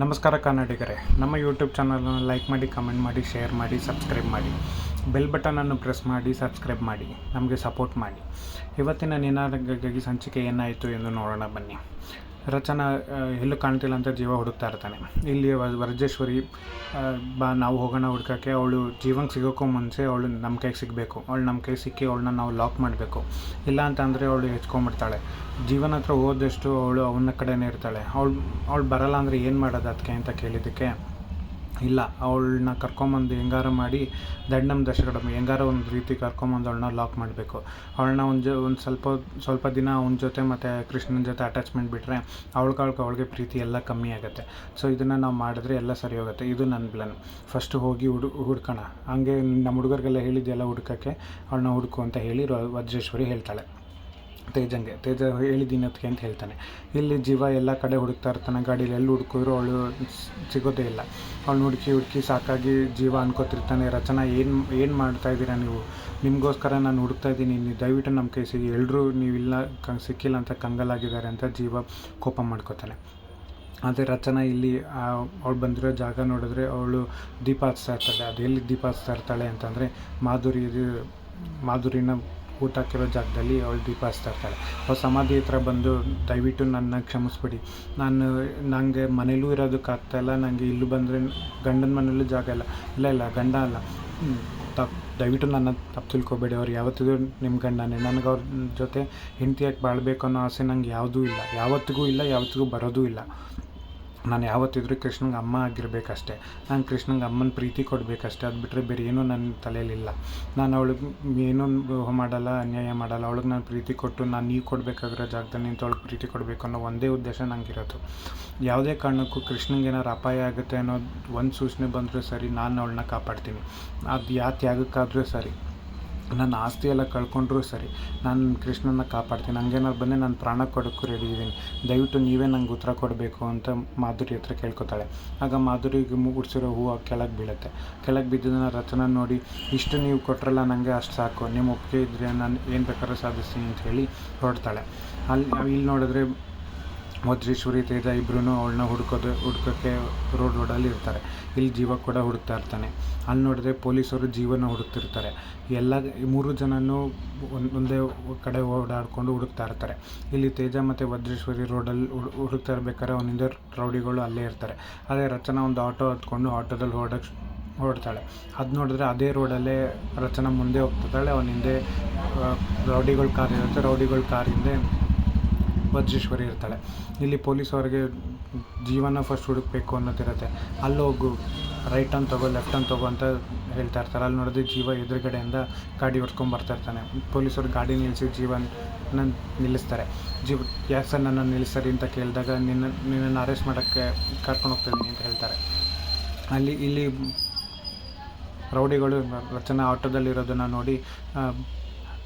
ನಮಸ್ಕಾರ ಕನ್ನಡಿಗರೇ, ನಮ್ಮ ಯೂಟ್ಯೂಬ್ ಚಾನಲನ್ನು ಲೈಕ್ ಮಾಡಿ ಕಮೆಂಟ್ ಮಾಡಿ ಶೇರ್ ಮಾಡಿ ಸಬ್ಸ್ಕ್ರೈಬ್ ಮಾಡಿ. ಬೆಲ್ ಬಟನನ್ನು ಪ್ರೆಸ್ ಮಾಡಿ ಸಬ್ಸ್ಕ್ರೈಬ್ ಮಾಡಿ. ನಮಗೆ ಸಪೋರ್ಟ್ ಮಾಡಿ. ಇವತ್ತಿನ ನಿನಾದಗಾಗಿ ಸಂಚಿಕೆ ಏನಾಯಿತು ಎಂದು ನೋಡೋಣ ಬನ್ನಿ. ರಚನಾ ಎಲ್ಲೂ ಕಾಣ್ತಿಲ್ಲ ಅಂತ ಜೀವ ಹುಡುಕ್ತಾ ಇರ್ತಾನೆ. ಇಲ್ಲಿ ವರಜೇಶ್ವರಿ ಬಾ, ನಾವು ಹೋಗೋಣ ಹುಡ್ಕೋಕ್ಕೆ, ಅವಳು ಜೀವಂಗೆ ಸಿಗೋಕ್ಕೂ ಮುಂಚೆ ಅವಳು ನಮ್ಮ ಕೈಗೆ ಸಿಗಬೇಕು. ಅವಳು ನಮ್ಮ ಕೈಗೆ ಸಿಕ್ಕಿ ಅವಳನ್ನ ನಾವು ಲಾಕ್ ಮಾಡಬೇಕು. ಇಲ್ಲ ಅಂತಂದರೆ ಅವಳು ಹೆಚ್ಕೊಂಡ್ಬಿಡ್ತಾಳೆ. ಜೀವನ ಹತ್ರ ಹೋದಷ್ಟು ಅವಳು ಅವನ ಕಡೆನೇ ಇರ್ತಾಳೆ. ಅವಳು ಅವಳು ಬರಲ್ಲ ಅಂದರೆ ಏನು ಮಾಡೋದು ಅದಕ್ಕೆ ಅಂತ ಕೇಳಿದ್ದಕ್ಕೆ ಇಲ್ಲ, ಅವಳನ್ನ ಕರ್ಕೊಂಬಂದು ಹೆಂಗಾರ ಮಾಡಿ ದಂಡಮ್ ದಶಕಡಮ್ ಹೆಂಗಾರ ಒಂದು ರೀತಿ ಕರ್ಕೊಂಬಂದು ಅವಳನ್ನ ಲಾಕ್ ಮಾಡಬೇಕು. ಅವಳನ್ನ ಒಂದು ಜೊ, ಒಂದು ಸ್ವಲ್ಪ ಸ್ವಲ್ಪ ದಿನ ಅವನ ಜೊತೆ ಮತ್ತು ಕೃಷ್ಣನ ಜೊತೆ ಅಟ್ಯಾಚ್ಮೆಂಟ್ ಬಿಟ್ಟರೆ ಅವಳಿಗೆ ಅವಳಿಗೆ ಪ್ರೀತಿ ಎಲ್ಲ ಕಮ್ಮಿ ಆಗುತ್ತೆ. ಸೊ ಇದನ್ನು ನಾವು ಮಾಡಿದ್ರೆ ಎಲ್ಲ ಸರಿ ಹೋಗುತ್ತೆ. ಇದು ನನ್ನ ಪ್ಲಾನ್ ಫಸ್ಟು ಹೋಗಿ ಹುಡು, ಹುಡ್ಕೋಣ. ಹಂಗೆ ನಮ್ಮ ಹುಡುಗರಿಗೆಲ್ಲ ಹೇಳಿದ್ದೆಲ್ಲ ಹುಡ್ಕೋಕ್ಕೆ? ಅವಳನ್ನ ಹುಡುಕು ಅಂತ ಹೇಳಿ ವಜ್ರೇಶ್ವರಿ ಹೇಳ್ತಾಳೆ. ತೇಜಂಗೆ, ತೇಜ ಹೇಳಿದ್ದೀನಿ ಅದಕ್ಕೆ ಅಂತ ಹೇಳ್ತಾನೆ. ಇಲ್ಲಿ ಜೀವ ಎಲ್ಲ ಕಡೆ ಹುಡುಕ್ತಾ ಇರ್ತಾನೆ, ಗಾಡೀಲಿ ಎಲ್ಲಿ ಹುಡುಕಿದ್ರು ಅವಳು ಸಿಗೋದೇ ಇಲ್ಲ. ಅವಳು ಹುಡುಕಿ ಹುಡುಕಿ ಸಾಕಾಗಿ ಜೀವ ಅನ್ಕೋತಿರ್ತಾನೆ, ರಚನಾ ಏನು ಏನು ಮಾಡ್ತಾ ಇದ್ದೀರಾ ನೀವು? ನಿಮಗೋಸ್ಕರ ನಾನು ಹುಡುಕ್ತಾ ಇದ್ದೀನಿ, ನೀವು ದಯವಿಟ್ಟು ನಮ್ಮ ಕೈ ಸಿಗಿ ಎಲ್ಲರೂ ನೀವಿಲ್ಲ, ಕ, ಸಿಕ್ಕಿಲ್ಲ ಅಂತ ಕಂಗಲಾಗಿದ್ದಾರೆ ಅಂತ ಜೀವ ಕೋಪ ಮಾಡ್ಕೋತಾನೆ. ಆದರೆ ರಚನಾ ಇಲ್ಲಿ ಅವಳು ಬಂದಿರೋ ಜಾಗ ನೋಡಿದ್ರೆ ಅವಳು ದೀಪ ಹಚ್ತಾ ಇರ್ತಾಳೆ. ಅದು ಎಲ್ಲಿ ದೀಪ ಹಚ್ತಾ ಇರ್ತಾಳೆ ಅಂತಂದರೆ ಮಾಧುರಿ ಮಾಧುರಿನ ಊಟ ಹಾಕಿರೋ ಜಾಗದಲ್ಲಿ ಅವಳು ದೀಪ ಹಚ್ತಾ ಇರ್ತಾಳೆ. ಅವ್ರು ಸಮಾಧಿ ಹತ್ರ ಬಂದು ದಯವಿಟ್ಟು ನನ್ನ ಕ್ಷಮಿಸ್ಬಿಡಿ. ನಾನು ನನಗೆ ಮನೇಲೂ ಇರೋದಕ್ಕಾಗ್ತಾಯಿಲ್ಲ ನನಗೆ ಇಲ್ಲೂ. ಬಂದರೆ ಗಂಡನ ಮನೇಲೂ ಜಾಗ ಇಲ್ಲ. ಇಲ್ಲ ಇಲ್ಲ, ಗಂಡ ಅಲ್ಲ. ತಪ್ಪು ದಯವಿಟ್ಟು ನನ್ನ ತಪ್ಪು ತಿಳ್ಕೊಬೇಡಿ. ಅವ್ರು ಯಾವತ್ತಿಗೂ ನಿಮ್ಮ ಗಂಡನೇ. ನನಗೆ ಅವ್ರ ಜೊತೆ ಹೆಂಡತಿಯಾಗಿ ಬಾಳ್ಬೇಕು ಅನ್ನೋ ಆಸೆ ನಂಗೆ ಯಾವುದೂ ಇಲ್ಲ. ಯಾವತ್ತಿಗೂ ಇಲ್ಲ, ಯಾವತ್ತಿಗೂ ಬರೋದೂ ಇಲ್ಲ. ನಾನು ಯಾವತ್ತಿದ್ರೂ ಕೃಷ್ಣಂಗೆ ಅಮ್ಮ ಆಗಿರಬೇಕಷ್ಟೇ. ನಾನು ಕೃಷ್ಣಂಗೆ ಅಮ್ಮನ ಪ್ರೀತಿ ಕೊಡಬೇಕಷ್ಟೇ. ಅದು ಬಿಟ್ಟರೆ ಬೇರೆ ಏನೂ ನನ್ನ ತಲೆಯಲ್ಲಿಲ್ಲ ನಾನು ಅವಳಿಗೆ ಏನೂ ಮಾಡಲ್ಲ, ಅನ್ಯಾಯ ಮಾಡಲ್ಲ. ಅವಳಿಗೆ ನಾನು ಪ್ರೀತಿ ಕೊಟ್ಟು ನಾನು ನೀವು ಕೊಡಬೇಕಾಗಿರೋ ಜಾಗದಲ್ಲಿ ನಿಂತು ಅವಳಿಗೆ ಪ್ರೀತಿ ಕೊಡಬೇಕು ಅನ್ನೋ ಒಂದೇ ಉದ್ದೇಶ ನನಗಿರೋದು ಯಾವುದೇ ಕಾರಣಕ್ಕೂ ಕೃಷ್ಣಂಗೆ ಏನಾರು ಅಪಾಯ ಆಗುತ್ತೆ ಅನ್ನೋದು ಒಂದು ಸೂಚನೆ ಬಂದರೂ ಸರಿ, ನಾನು ಅವಳನ್ನ ಕಾಪಾಡ್ತೀನಿ. ಅದು ಯಾವ ತ್ಯಾಗಕ್ಕಾದರೂ ಸರಿ. ನನ್ನ ಆಸ್ತಿ ಎಲ್ಲ ಕಳ್ಕೊಂಡ್ರೂ ಸರಿ. ನಾನು ಕೃಷ್ಣನ ಕಾಪಾಡ್ತೀನಿ. ಹಂಗೇನಾದ್ರು ಬಂದರೆ ನಾನು ಪ್ರಾಣ ಕೊಡೋಕ್ಕೂ ರೆಡಿ ಇದ್ದೀನಿ ದಯವಿಟ್ಟು ನೀವೇ ನಂಗೆ ಉತ್ತರ ಕೊಡಬೇಕು ಅಂತ ಮಾಧುರಿ ಹತ್ರ ಕೇಳ್ಕೊತಾಳೆ. ಆಗ ಮಾಧುರಿಗೆ ಮುಗುಡ್ಸಿರೋ ಹೂವು ಕೆಳಗೆ ಬೀಳುತ್ತೆ. ಕೆಳಗೆ ಬಿದ್ದದನ್ನ ರಚನ ನೋಡಿ, ಇಷ್ಟು ನೀವು ಕೊಟ್ಟರಲ್ಲ ನನಗೆ ಅಷ್ಟು ಸಾಕು. ನಿಮ್ಮ ಒಪ್ಪಿಗೆ ಇದ್ದರೆ ನಾನು ಏನು ಬೇಕಾದ್ರೂ ಸಾಧಿಸ್ತೀನಿ ಅಂತ ಹೇಳಿ ಹೊರಡ್ತಾಳೆ. ಅಲ್ಲಿ ಇಲ್ಲಿ ನೋಡಿದ್ರೆ ವಜ್ರೇಶ್ವರಿ ತೇಜ ಇಬ್ಬರೂ ಅವಳನ್ನ ಹುಡ್ಕೋದು, ಹುಡ್ಕೋಕ್ಕೆ ರೋಡ್ ರೋಡಲ್ಲಿ ಇರ್ತಾರೆ. ಇಲ್ಲಿ ಜೀವ ಕೂಡ ಹುಡುಕ್ತಾ ಇರ್ತಾನೆ. ಅಲ್ಲಿ ನೋಡಿದ್ರೆ ಪೊಲೀಸರು ಜೀವನ ಹುಡುಕ್ತಿರ್ತಾರೆ. ಎಲ್ಲ ಈ ಮೂರು ಜನನೂ ಒಂದೇ ಕಡೆ ಓಡಾಡ್ಕೊಂಡು ಹುಡುಕ್ತಾ ಇರ್ತಾರೆ. ಇಲ್ಲಿ ತೇಜ ಮತ್ತು ವಜ್ರೇಶ್ವರಿ ರೋಡಲ್ಲಿ ಹುಡು, ಹುಡುಕ್ತಾ ಇರ್ಬೇಕಾದ್ರೆ ಅವನಿಂದ ರೌಡಿಗಳು ಅಲ್ಲೇ ಇರ್ತಾರೆ. ಅದೇ ರಚನಾ ಒಂದು ಆಟೋ ಹತ್ಕೊಂಡು ಆಟೋದಲ್ಲಿ ಓಡಕ್ಕೆ ಹೊರಡ್ತಾಳೆ ಅದು ನೋಡಿದ್ರೆ ಅದೇ ರೋಡಲ್ಲೇ ರಚನಾ ಮುಂದೆ ಹೋಗ್ತಿದ್ದಾಳೆ. ಅವನ ಹಿಂದೆ ರೌಡಿಗಳ ಕಾರ್ ಇರುತ್ತೆ. ರೌಡಿಗಳ ಕಾರ್ ಹಿಂದೆ ವಜ್ರೇಶ್ವರಿ ಇರ್ತಾಳೆ. ಇಲ್ಲಿ ಪೊಲೀಸ್ ಅವ್ರಿಗೆ ಜೀವನ ಫಸ್ಟ್ ಹುಡುಕ್ಬೇಕು ಅನ್ನೋದಿರುತ್ತೆ. ಅಲ್ಲಿ ಹೋಗು ರೈಟ್ ಟರ್ನ್ ತಗೋ ಲೆಫ್ಟ್ ಟರ್ನ್ ತಗೋ ಅಂತ ಹೇಳ್ತಾ ಇರ್ತಾರೆ. ಅಲ್ಲಿ ನೋಡಿದ್ರೆ ಜೀವ ಎದುರುಗಡೆಯಿಂದ ಗಾಡಿ ಓಡಿಸ್ಕೊಂಡು ಬರ್ತಾ ಇರ್ತಾನೆ. ಪೊಲೀಸರು ಗಾಡಿ ನಿಲ್ಲಿಸಿ ಜೀವನ ನಿಲ್ಲಿಸ್ತಾರೆ. ಜೀವ ಯಾಕೆ ಸರ್ ನನ್ನನ್ನು ನಿಲ್ಲಿಸ್ತಾರೆ ಅಂತ ಕೇಳಿದಾಗ, ನಿನ್ನ, ನಿನ್ನನ್ನು ಅರೆಸ್ಟ್ ಮಾಡೋಕ್ಕೆ ಕರ್ಕೊಂಡು ಹೋಗ್ತೀನಿ ಅಂತ ಹೇಳ್ತಾರೆ. ಅಲ್ಲಿ, ಇಲ್ಲಿ ರೌಡಿಗಳು ರಚನಾ ಆಟೋದಲ್ಲಿರೋದನ್ನು ನೋಡಿ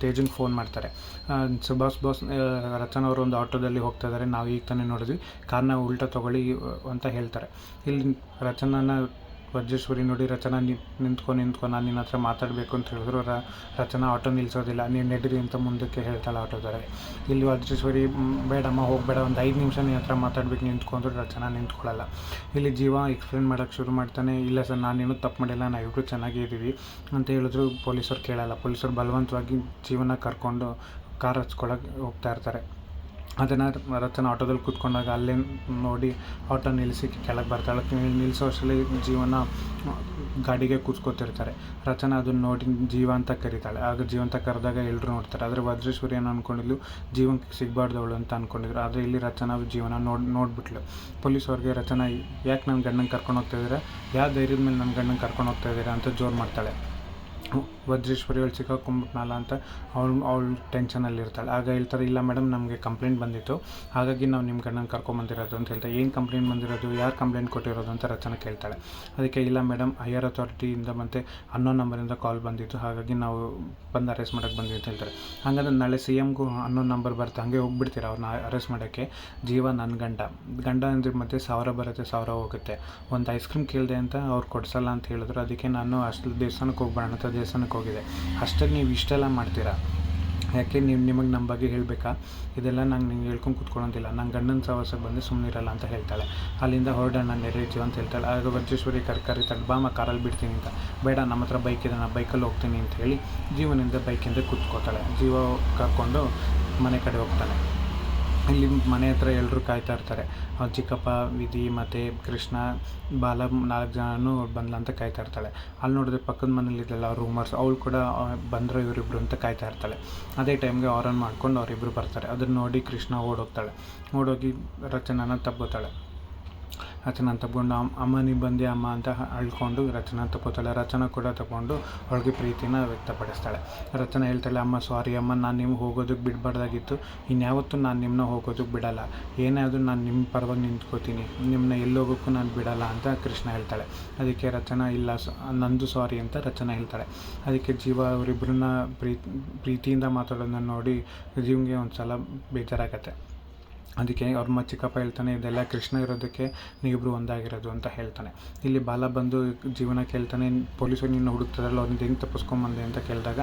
ತೇಜಂಗೆ ಫೋನ್ ಮಾಡ್ತಾರೆ. ಸುಭಾಷ್ ಬಾಸ್ ರಚನಾ ಅವರು ಒಂದು ಆಟೋದಲ್ಲಿ ಹೋಗ್ತಾ ಇದ್ದಾರೆ. ನಾವು ಈಗ ತಾನೇ ನೋಡಿದ್ವಿ. ಕಾರ್ನ ಉಲ್ಟಾ ತೊಗೊಳ್ಳಿ ಅಂತ ಹೇಳ್ತಾರೆ. ಇಲ್ಲಿ ರಚನಾನ ವಜ್ರೇಶ್ವರಿ ನೋಡಿ ರಚನಾ ನಿ ನಿಂತ್ಕೊ ನಿಂತ್ಕೊ, ನಾನು ನಿನ್ನ ಹತ್ರ ಮಾತಾಡಬೇಕು ಅಂತ ಹೇಳಿದ್ರು. ರಚನಾ ಆಟೋ ನಿಲ್ಲಿಸೋದಿಲ್ಲ ನೀನು ನಡೀರಿ ಅಂತ ಮುಂದಕ್ಕೆ ಹೇಳ್ತಾಳೆ ಆಟೋದಾರೆ ಇಲ್ಲಿ ವಜ್ರೇಶ್ವರಿ ಬೇಡಮ್ಮ, ಹೋಗಬೇಡ. ಒಂದು ಐದು ನಿಮಿಷ ನಿನ್ನ ಹತ್ರ ಮಾತಾಡ್ಬೇಕು. ನಿಂತ್ಕೊಂಡ್ರು ರಚನಾ ನಿಂತ್ಕೊಳ್ಳಲ್ಲ ಇಲ್ಲಿ ಜೀವ ಎಕ್ಸ್ಪ್ಲೇನ್ ಮಾಡೋಕ್ಕೆ ಶುರು ಮಾಡ್ತಾನೆ. ಇಲ್ಲ ಸರ್ ನಾನೇನು ತಪ್ಪು ಮಾಡಿಲ್ಲ. ನಾವು ಇಬ್ಬರು ಚೆನ್ನಾಗೇ ಇದ್ದೀವಿ ಅಂತ ಹೇಳಿದ್ರು ಪೊಲೀಸರು ಕೇಳಲ್ಲ. ಪೊಲೀಸರು ಬಲವಂತವಾಗಿ ಜೀವನ ಕರ್ಕೊಂಡು ಕಾರ್ ಹಚ್ಕೊಳಕ್ಕೆ ಹೋಗ್ತಾ ಇರ್ತಾರೆ. ಅದನ್ನು ರಚನಾ ಆಟೋದಲ್ಲಿ ಕೂತ್ಕೊಂಡಾಗ ಅಲ್ಲೇ ನೋಡಿ ಆಟೋ ನಿಲ್ಲಿಸಿ ಕೆಳಗೆ ಬರ್ತಾಳೆ. ನಿಲ್ಲಿಸೋ ಅಷ್ಟರಲ್ಲಿ ಜೀವನ ಗಾಡಿಗೆ ಕೂತ್ಕೋತಿರ್ತಾರೆ. ರಚನಾ ಅದನ್ನ ನೋಡಿ ಜೀವ ಅಂತ ಕರೀತಾಳೆ. ಆಗ ಜೀವ ಅಂತ ಕರೆದಾಗ ಎಲ್ಲರೂ ನೋಡ್ತಾರೆ. ಆದರೆ ವಜ್ರೇಶ್ವರಿ ಏನು ಅಂದ್ಕೊಂಡಿದ್ಲು ಜೀವನಕ್ಕೆ ಸಿಗಬಾರ್ದು ಅವಳು ಅಂತ ಅಂದ್ಕೊಂಡಿದ್ರು ಆದರೆ ಇಲ್ಲಿ ರಚನಾ ಜೀವನ ನೋಡಿ, ನೋಡ್ಬಿಟ್ಲು. ಪೊಲೀಸವ್ರಿಗೆ ರಚನಾ ಯಾಕೆ ನನ್ನ ಗಂಡನ ಕರ್ಕೊಂಡು ಹೋಗ್ತಾ ಇದ್ದೀರಾ? ಯಾವ ಧೈರ್ಯದ ಮೇಲೆ ನನ್ನ ಗಂಡನ ಕರ್ಕೊಂಡು ಹೋಗ್ತಾ ಇದ್ದೀರಾ ಅಂತ ಜೋರು ಮಾಡ್ತಾಳೆ. ವಜ್ರೇಶ್ವರಿ ಅವಳು ಸಿಕ್ಕಾಕೊಂಡ್ಬಿಟ್ನಲ್ಲ ಅಂತ ಅವ್ಳು, ಅವಳು ಟೆನ್ಷನಲ್ಲಿ ಇರ್ತಾಳೆ. ಆಗ ಹೇಳ್ತಾರೆ, ಇಲ್ಲ ಮೇಡಮ್ ನಮಗೆ ಕಂಪ್ಲೇಂಟ್ ಬಂದಿತ್ತು. ಹಾಗಾಗಿ ನಾವು ನಿಮ್ಮ ಗಂಡನ ಕರ್ಕೊಂಬಂದಿರೋದು ಅಂತ ಹೇಳ್ತಾರೆ. ಏನು ಕಂಪ್ಲೇಂಟ್ ಬಂದಿರೋದು? ಯಾರು ಕಂಪ್ಲೇಂಟ್ ಕೊಟ್ಟಿರೋದು? ಅಂತ ರಚನೆ ಕೇಳ್ತಾಳೆ. ಅದಕ್ಕೆ, ಇಲ್ಲ ಮೇಡಮ್ ಹೈಯರ್ ಅಥಾರಿಟಿಯಿಂದ ಮತ್ತೆ ಅನ್ನೋ ನಂಬರಿಂದ ಕಾಲ್ ಬಂದಿತ್ತು. ಹಾಗಾಗಿ ನಾವು ಬಂದು ಅರೆಸ್ಟ್ ಮಾಡೋಕ್ಕೆ ಬಂದಿವಿ ಅಂತ ಹೇಳ್ತಾರೆ. ಹಾಗಾದ್ರೆ ನಾಳೆ ಸಿ ಎಮ್ಗೂ ಅನ್ನೋ ನಂಬರ್ ಬರುತ್ತೆ. ಹಾಗೆ ಹೋಗ್ಬಿಡ್ತೀರಾ ಅವ್ರನ್ನ ಅರೆಸ್ಟ್ ಮಾಡೋಕ್ಕೆ? ಜೀವ ನನ್ನ ಗಂಡ. ಗಂಡ ಅಂದರೆ ಮತ್ತೆ ಸಾವಿರ ಬರುತ್ತೆ, ಸಾವಿರ ಹೋಗುತ್ತೆ. ಒಂದು ಐಸ್ ಕ್ರೀಮ್ ಕೇಳಿದೆ ಅಂತ ಅವ್ರು ಕೊಡ್ಸಲ್ಲ ಅಂತ ಹೇಳಿದ್ರು. ಅದಕ್ಕೆ ನಾನು ಅಷ್ಟು ದೇವಸ್ಥಾನಕ್ಕೆ ಅಂತ ದೇವಸ್ಥಾನಕ್ಕೆ ಹೋಗಿದೆ. ಅಷ್ಟಕ್ಕೆ ನೀವು ಇಷ್ಟೆಲ್ಲ ಮಾಡ್ತೀರಾ? ಯಾಕೆ ನೀವು ನಿಮಗೆ ನಮ್ಮ ಬಗ್ಗೆ ಹೇಳಬೇಕಾ? ಇದೆಲ್ಲ ನಂಗೆ ನಿಂಗೆ ಹೇಳ್ಕೊಂಡು ಕುತ್ಕೊಳ್ಳೋದಿಲ್ಲ. ನಂಗೆ ಗಂಡನ ಸಹವಾಸಕ್ಕೆ ಬಂದು ಸುಮ್ಮನಿರಲ್ಲ ಅಂತ ಹೇಳ್ತಾಳೆ. ಅಲ್ಲಿಂದ ಹೊರಡೋಣ ನೆರೇಜು ಅಂತ ಹೇಳ್ತಾಳೆ. ಆಗ ವಜ್ರೇಶ್ವರಿ ಕರ್ ತಡ್ಬಾಮ ಬಾಮ ಕಾರಲ್ಲಿ ಬಿಡ್ತೀನಿ ಅಂತ. ಬೇಡ, ನಮ್ಮ ಹತ್ರ ಬೈಕ್ ಇದೆ, ನಾನು ಬೈಕಲ್ಲಿ ಹೋಗ್ತೀನಿ ಅಂತ ಹೇಳಿ ಜೀವನಿಂದ ಬೈಕಿಂದ ಕೂತ್ಕೋತಾಳೆ. ಜೀವ ಕರ್ಕೊಂಡು ಮನೆ ಕಡೆ ಹೋಗ್ತಾನೆ. ಇಲ್ಲಿ ಮನೆ ಹತ್ರ ಎಲ್ಲರೂ ಕಾಯ್ತಾ ಇರ್ತಾರೆ. ಅವ್ರ ಚಿಕ್ಕಪ್ಪ, ವಿಧಿ ಮತ್ತು ಕೃಷ್ಣ, ಬಾಲ ನಾಲ್ಕು ಜನನೂ ಬಂದ್ಲು ಅಂತ ಕಾಯ್ತಾ ಇರ್ತಾಳೆ. ಅಲ್ಲಿ ನೋಡಿದ್ರೆ ಪಕ್ಕದ ಮನೇಲಿದ್ದಲ್ಲ ಅವ್ರ ರೂಮರ್ಸ್ ಅವಳು ಕೂಡ ಬಂದರು ಇವರಿಬ್ರು ಅಂತ ಕಾಯ್ತಾ ಇರ್ತಾಳೆ. ಅದೇ ಟೈಮ್ಗೆ ಆನ್ ಮಾಡ್ಕೊಂಡು ಅವರಿಬ್ಬರು ಬರ್ತಾರೆ. ಅದನ್ನು ನೋಡಿ ಕೃಷ್ಣ ಓಡೋಗ್ತಾಳೆ ಓಡೋಗಿ ರಚನಾನ ತಬ್ಬೋತಾಳೆ ರಚನಾ ತಗೊಂಡು ಅಮ್ಮ ನೀ ಬಂದೆ ಅಮ್ಮ ಅಂತ ಅಳ್ಕೊಂಡು ರಚನಾ ತಗೋತಾಳೆ ರಚನಾ ಕೂಡ ತಗೊಂಡು ಅವಳಿಗೆ ಪ್ರೀತಿನ ವ್ಯಕ್ತಪಡಿಸ್ತಾಳೆ. ರಚನಾ ಹೇಳ್ತಾಳೆ, ಅಮ್ಮ ಸಾರಿ ಅಮ್ಮ, ನಾನು ನಿಮ್ಗೆ ಹೋಗೋದಕ್ಕೆ ಬಿಡಬಾರ್ದಾಗಿತ್ತು. ಇನ್ಯಾವತ್ತೂ ನಾನು ನಿಮ್ಮನ್ನ ಹೋಗೋದಕ್ಕೆ ಬಿಡಲ್ಲ. ಏನೇ ಆದರೂ ನಾನು ನಿಮ್ಮ ಪರವಾಗಿ ನಿಂತ್ಕೋತೀನಿ. ನಿಮ್ಮನ್ನ ಎಲ್ಲೋಗೋಕ್ಕೂ ನಾನು ಬಿಡಲ್ಲ ಅಂತ ಕೃಷ್ಣ ಹೇಳ್ತಾಳೆ. ಅದಕ್ಕೆ ರಚನಾ, ಇಲ್ಲ ನಂದು ಸಾರಿ ಅಂತ ರಚನಾ ಹೇಳ್ತಾಳೆ. ಅದಕ್ಕೆ ಜೀವ ಅವರಿಬ್ಬರನ್ನ ಪ್ರೀತಿ, ಪ್ರೀತಿಯಿಂದ ಮಾತಾಡೋದನ್ನ ನೋಡಿ ಜೀವನಿಗೆ ಒಂದು ಸಲ ಬೇಜಾರಾಗತ್ತೆ. ಅದಕ್ಕೆ ಅವ್ರ ಚಿಕ್ಕಪ್ಪ ಹೇಳ್ತಾನೆ, ಇದೆಲ್ಲ ಕೃಷ್ಣ ಇರೋದಕ್ಕೆ ನೀವಿಬ್ಬರು ಒಂದಾಗಿರೋದು ಅಂತ ಹೇಳ್ತಾನೆ. ಇಲ್ಲಿ ಬಾಲ ಬಂದು ಜೀವನ ಕೇಳ್ತಾನೆ ಪೊಲೀಸರು ನಿನ್ನ ಹುಡುಕ್ತಾರಲ್ಲ ಅವ್ರನ್ನ ಹೆಂಗೆ ತಪ್ಪಿಸ್ಕೊಂಬಂದೆ ಅಂತ ಕೇಳಿದಾಗ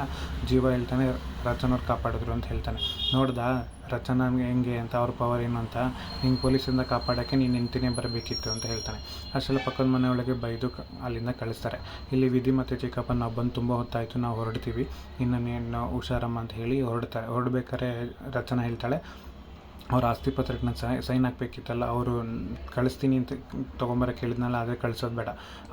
ಜೀವ ಹೇಳ್ತಾನೆ, ರಚನವ್ರು ಕಾಪಾಡಿದ್ರು ಅಂತ ಹೇಳ್ತಾನೆ. ನೋಡ್ದಾ, ರಚನಾ ಹೆಂಗೆ ಅಂತ, ಅವ್ರ ಪವರ್ ಏನು ಅಂತ ನಿಂಗೆ ಪೊಲೀಸಿಂದ ಕಾಪಾಡೋಕ್ಕೆ ನೀನು ನಿಂತಿನೇ ಬರಬೇಕಿತ್ತು ಅಂತ ಹೇಳ್ತಾನೆ. ಅಷ್ಟೆಲ್ಲ ಪಕ್ಕದ ಮನೆಯೊಳಗೆ ಬೈದು ಅಲ್ಲಿಂದ ಕಳಿಸ್ತಾರೆ. ಇಲ್ಲಿ ವಿಧಿ ಮತ್ತು ಚಿಕ್ಕಪ್ಪ, ನಾವು ಬಂದು ತುಂಬ ಹೊತ್ತಾಯಿತು, ನಾವು ಹೊರಡ್ತೀವಿ ಇನ್ನು ನೀನು ಹುಷಾರಮ್ಮ ಅಂತ ಹೇಳಿ ಹೊರಡ್ತಾರೆ, ಹೊರಡ್ಬೇಕಾರೆ ರಚನಾ ಹೇಳ್ತಾಳೆ. ಅವ್ರ ಆಸ್ತಿ ಪತ್ರಕ್ಕೆ ನಾನು ಸೈನ್ ಹಾಕ್ಬೇಕಿತ್ತಲ್ಲ, ಅವರು ಕಳಿಸ್ತೀನಿ ಅಂತ ತೊಗೊಂಬರಕ್ಕೆ ಹೇಳಿದ್ನಲ್ಲ, ಆದರೆ ಕಳಿಸೋದು ಬೇಡ.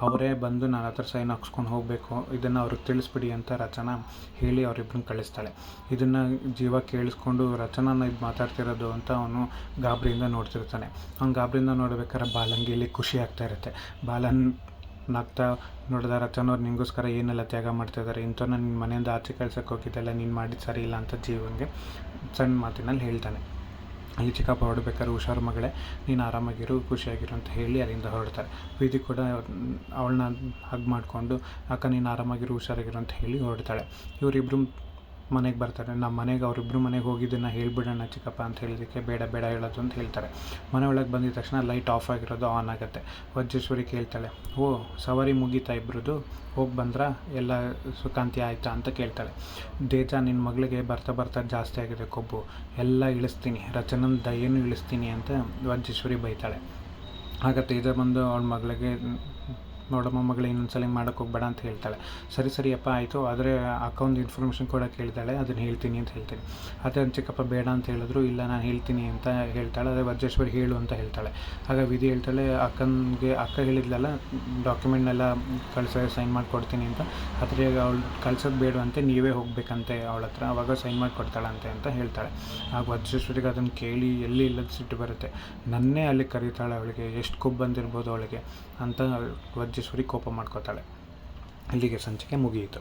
ಅವರೇ ಬಂದು ನನ್ನ ಹತ್ರ ಸೈನ್ ಹಾಕ್ಸ್ಕೊಂಡು ಹೋಗಬೇಕು, ಇದನ್ನು ಅವ್ರಿಗೆ ತಿಳಿಸ್ಬಿಡಿ ಅಂತ ರಚನಾ ಹೇಳಿ ಅವರಿಬ್ಬರನ್ನ ಕಳಿಸ್ತಾಳೆ. ಇದನ್ನು ಜೀವ ಕೇಳಿಸ್ಕೊಂಡು ರಚನಾನ ಇದು ಮಾತಾಡ್ತಿರೋದು ಅಂತ ಅವನು ಗಾಬರಿಯಿಂದ ನೋಡ್ತಿರ್ತಾನೆ. ಅವ್ನು ಗಾಬರಿಯಿಂದ ನೋಡ್ಬೇಕಾದ್ರೆ ಬಾಲಂಗಿಯಲ್ಲಿ ಖುಷಿ ಆಗ್ತಾ ಇರುತ್ತೆ. ಬಾಲನ್ ನಗ್ತಾ ನೋಡಿದ ರಚನವ್ರು ನಿಂಗೋಸ್ಕರ ಏನೆಲ್ಲ ತ್ಯಾಗ ಮಾಡ್ತಾಯಿದ್ದಾರೆ ಇಂಥವ್ರನ್ನ ನಿನ್ನ ಮನೆಯಿಂದ ಆಚೆ ಕಳ್ಸೋಕ್ಕೆ ಹೋಗಿದ್ದೆಲ್ಲ ನೀನು ಮಾಡಿದ್ದು ಸರಿ ಇಲ್ಲ ಅಂತ ಜೀವನಿಗೆ ಸಣ್ಣ ಮಾತಿನಲ್ಲಿ ಹೇಳ್ತಾನೆ. ಅಲ್ಲಿ ಚಿಕ್ಕಪ್ಪ ಹೊರಡ್ಬೇಕಾದ್ರೆ ಹುಷಾರು ಮಗಳೇ, ನೀನು ಆರಾಮಾಗಿರು, ಖುಷಿಯಾಗಿರು ಅಂತ ಹೇಳಿ ಅಲ್ಲಿಂದ ಹೊರಡ್ತಾರೆ. ಪ್ರೀತಿ ಕೂಡ ಅವಳನ್ನ ಹಗ್ ಮಾಡಿಕೊಂಡು, ಅಕ್ಕ ನೀನು ಆರಾಮಾಗಿರು, ಹುಷಾರಾಗಿರು ಅಂತ ಹೇಳಿ ಹೊರಡ್ತಾಳೆ. ಇವರಿಬ್ಬರು ಮನೆಗೆ ಬರ್ತಾರೆ. ನಮ್ಮ ಮನೆಗೆ ಅವರಿಬ್ಬರು ಮನೆಗೆ ಹೋಗಿದ್ದನ್ನು ಹೇಳಿಬಿಡೋಣ ಚಿಕ್ಕಪ್ಪ ಅಂತ ಹೇಳಿದ್ದಕ್ಕೆ ಬೇಡ ಬೇಡ ಹೇಳೋದು ಅಂತ ಹೇಳ್ತಾರೆ. ಮನೆ ಒಳಗೆ ಬಂದಿದ ತಕ್ಷಣ ಲೈಟ್ ಆಫ್ ಆಗಿರೋದು ಆನ್ ಆಗುತ್ತೆ. ವಜ್ರೇಶ್ವರಿ ಕೇಳ್ತಾಳೆ, ಓ, ಸವಾರಿ ಮುಗೀತಾ ಇಬ್ಬರದು ಹೋಗಿ ಬಂದ್ರೆ? ಎಲ್ಲ ಸುಖಾಂತಿ ಆಯಿತಾ? ಅಂತ ಕೇಳ್ತಾಳೆ. ದೇಜ ನಿನ್ನ ಮಗಳಿಗೆ ಬರ್ತಾ ಬರ್ತಾ ಜಾಸ್ತಿ ಆಗಿದೆ ಕೊಬ್ಬು. ಎಲ್ಲ ಇಳಿಸ್ತೀನಿ. ರಚನನ ಏನು ಇಳಿಸ್ತೀನಿ ಅಂತ ವಜ್ರೇಶ್ವರಿ ಬೈತಾಳೆ. ಆಗ ತೇಜ ಬಂದು ಅವಳ ಮಗಳಿಗೆ ನೋಡಮ್ಮ, ಮಗಳು ಇನ್ನೊಂದು ಸಲ ಮಾಡೋಕ್ಕೆ ಹೋಗ್ಬೇಡ ಅಂತ ಹೇಳ್ತಾಳೆ. ಸರಿ ಸರಿ, ಅಪ್ಪ, ಆಯಿತು. ಆದರೆ ಅಕ್ಕ ಒಂದು ಇನ್ಫಾರ್ಮೇಷನ್ ಕೂಡ ಹೇಳ್ತಾಳೆ ಅದನ್ನು ಹೇಳ್ತೀನಿ ಅಂತ ಹೇಳ್ತೀನಿ. ಅದೇ ಚಿಕ್ಕಪ್ಪ, ಬೇಡ ಅಂತ ಹೇಳಿದ್ರು. ಇಲ್ಲ, ನಾನು ಹೇಳ್ತೀನಿ ಅಂತ ಹೇಳ್ತಾಳೆ. ಅದೇ ವಜ್ರೇಶ್ವರಿ ಹೇಳು ಅಂತ ಹೇಳ್ತಾಳೆ. ಆಗ ವಿಧಿ ಹೇಳ್ತಾಳೆ, ಅಕ್ಕನಿಗೆ, ಅಕ್ಕ ಹೇಳಿದ್ಲಲ್ಲ ಡಾಕ್ಯುಮೆಂಟ್ನೆಲ್ಲ ಕಳ್ಸೋ ಸೈನ್ ಮಾಡಿಕೊಡ್ತೀನಿ ಅಂತ. ಆದರೆ ಅವಳು ಕಳ್ಸೋದು ಬೇಡವಂತೆ, ನೀವೇ ಹೋಗ್ಬೇಕಂತೆ ಅವಳ ಹತ್ರ. ಅವಾಗ ಸೈನ್ ಮಾಡಿ ಕೊಡ್ತಾಳಂತೆ ಅಂತ ಹೇಳ್ತಾಳೆ. ಆಗ ವಜ್ರೇಶ್ವರಿಗೆ ಅದನ್ನು ಕೇಳಿ ಎಲ್ಲಿ ಇಲ್ಲದ ಸಿಟ್ಟು ಬರುತ್ತೆ. ನನ್ನೇ ಅಲ್ಲಿ ಕರೀತಾಳೆ ಅವಳಿಗೆ. ಎಷ್ಟು ಕೊಬ್ಬು ಬಂದಿರ್ಬೋದು ಅವಳಿಗೆ. ಅಂತ ವಜ್ರ ರಾಜೇಶ್ವರಿ ಕೋಪ ಮಾಡ್ಕೋತಾಳೆ. ಇಲ್ಲಿಗೆ ಸಂಚಿಕೆ ಮುಗಿಯಿತು.